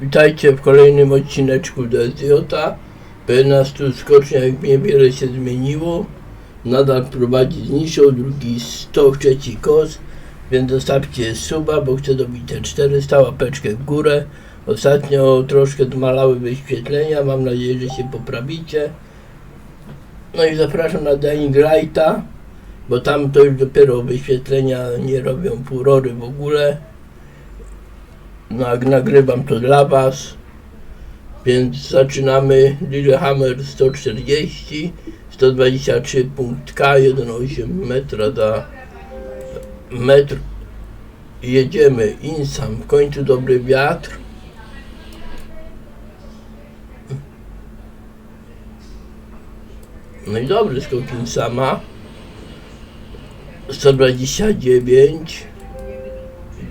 Witajcie w kolejnym odcineczku. Pewien nas tu skocznie, jak niewiele się zmieniło. Nadal prowadzi z niszą, drugi 103 kos, więc zostawcie suba, bo chcę dobić te 400, łapeczkę w górę. Ostatnio troszkę zmalały wyświetlenia, mam nadzieję, że się poprawicie. No i zapraszam na Dying Lighta, bo tam to już dopiero wyświetlenia nie robią furory w ogóle. Nagrywam to dla Was. Więc zaczynamy Lillehammer 140, 123 punkt K, 1,8 metra za metr. Jedziemy Insam, w końcu dobry wiatr. No i dobry skok Insama. 129.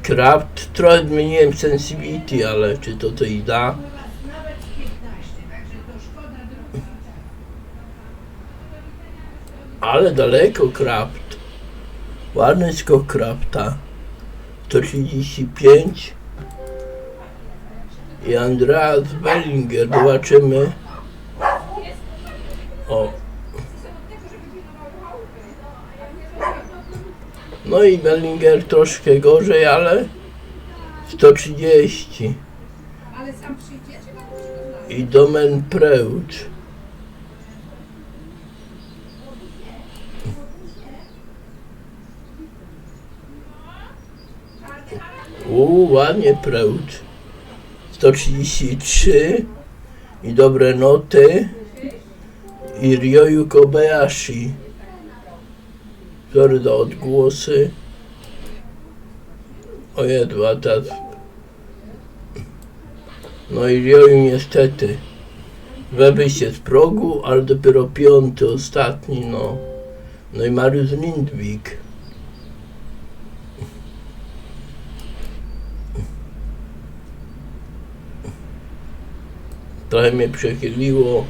Craft, trochę zmieniłem sensitivity, ale czy to coś da? Ale daleko Craft. Ładny skok Crafta. 135. I Andreas Bellinger. Zobaczymy. O. No i Bellinger troszkę gorzej, ale 130. Ale sam przyjdziecie, mam ci go I Domen Preut. Uuu, ładnie Preut. 133. I dobre noty. I Ryoyu Kobayashi. Za odgłosy. O jedwa, teraz no i Ryoyu niestety we wyjście z progu, ale dopiero piąty, ostatni, no. No i Mariusz Lindwik. Trochę mnie przechyliło.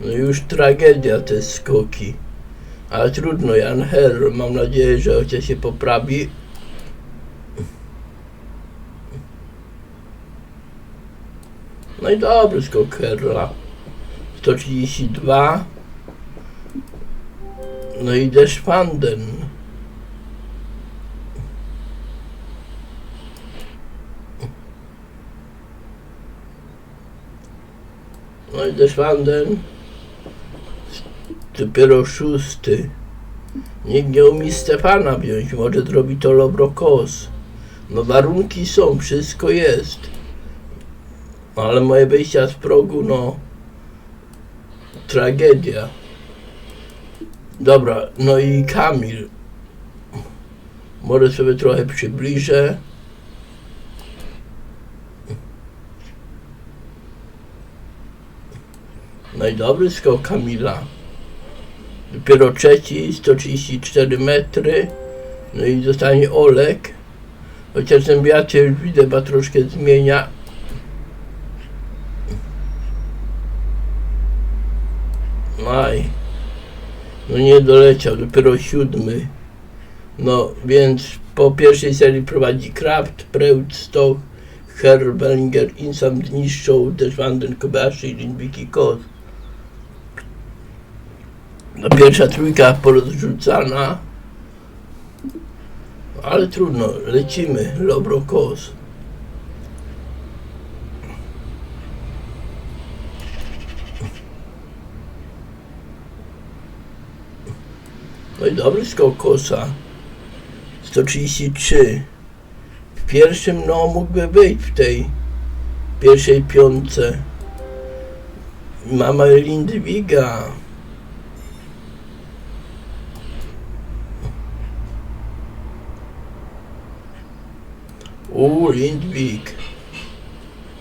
No już tragedia te skoki. Ale trudno, Jan Herr, mam nadzieję, że chociaż się poprawi. No i dobry skok Herla. 132. No i Deszfanden. No i Deszfanden. Dopiero szósty. Nikt nie umie Stefana wziąć, może zrobi to Lobrokos. No warunki są, wszystko jest. No, ale moje wyjścia z progu, no. Tragedia. Dobra, no i Kamil. Może sobie trochę przybliżę. No i dobry skok Kamila. Dopiero trzeci, 134 metry. No i zostanie Olek. Chociaż ten wiatr już widzę, chyba troszkę zmienia. Maj. No nie doleciał, dopiero siódmy. No więc po pierwszej serii prowadzi Kraft, Preut, Stoch, Herr, Bellinger, Insam zniszczą też Vanden Kobayashi i Lindwiki Kos. No pierwsza trójka porozrzucana. Ale trudno, lecimy, Lobro Kos. No i dobry skok kosa. 133. W pierwszym no mógłby być w tej pierwszej piątce. Mama Lindwiga. U Lindwig.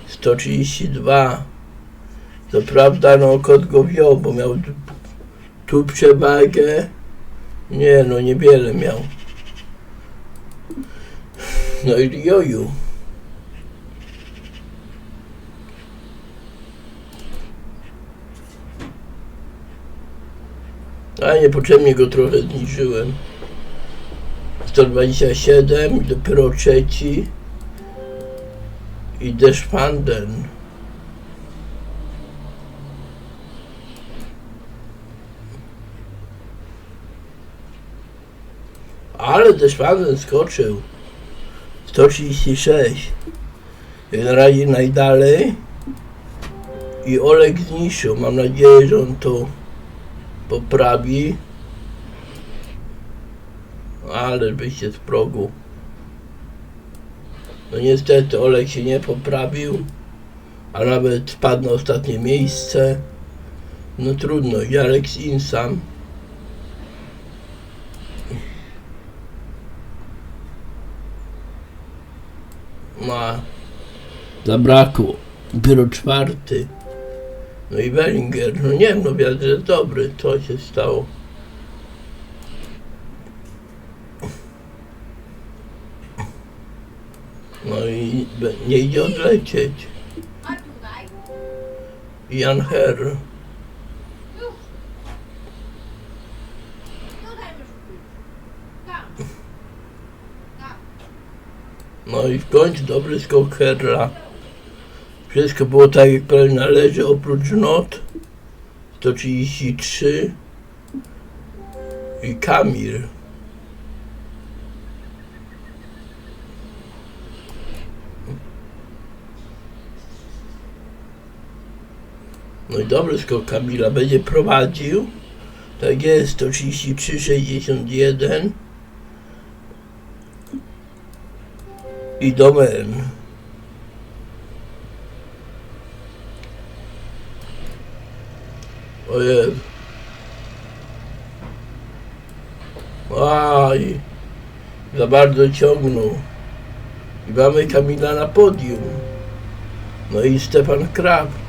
132. To prawda, no kot go wziął, bo miał tu przewagę. Nie, no niewiele miał. No i joju. A niepotrzebnie go trochę zniżyłem. 127, dopiero trzeci. I Deszpanden. Ale Deszpanden skoczył. 136. Jak na razie najdalej. I Olek zniszczył. Mam nadzieję, że on to poprawi. Ale wyjście z progu. No niestety Olek się nie poprawił, a nawet spadł na ostatnie miejsce. No trudno, i Alex Insam. Ma zabrakło. Dopiero czwarty. No i Bellinger, no nie wiem, no wiatr jest dobry, co się stało? No i nie idzie odlecieć. Jan Her. No i w końcu dobry skok Herla. Wszystko było tak jak prawie należy, oprócz not. 133 i Kamil. No i dobry skok Kamila będzie prowadził. Tak jest, 133, 61 i Domen. Ojej. Aj, za bardzo ciągnął. I mamy Kamila na podium. No i Stefan Kraft.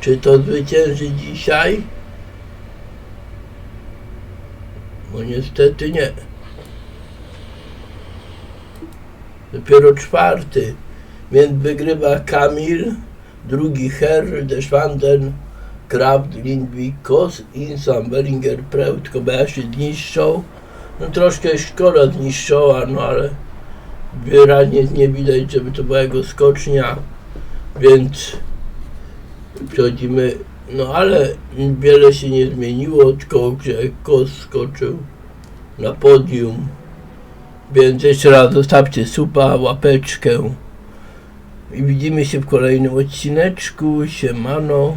Czy to zwycięży dzisiaj? No niestety nie. Dopiero czwarty. Więc wygrywa Kamil, drugi Herr, Deschwanden, Kraft, Lindwig, Kos, Insam, Bellinger, Preut, Kobayashi zniszczą. No troszkę szkoda zniszczała, no ale wyraźnie nie widać, żeby to była jego skocznia, więc przechodzimy, no ale wiele się nie zmieniło, tylko że Kos skoczył na podium. Więc jeszcze raz zostawcie suba, łapeczkę. I widzimy się w kolejnym odcineczku. Siemano.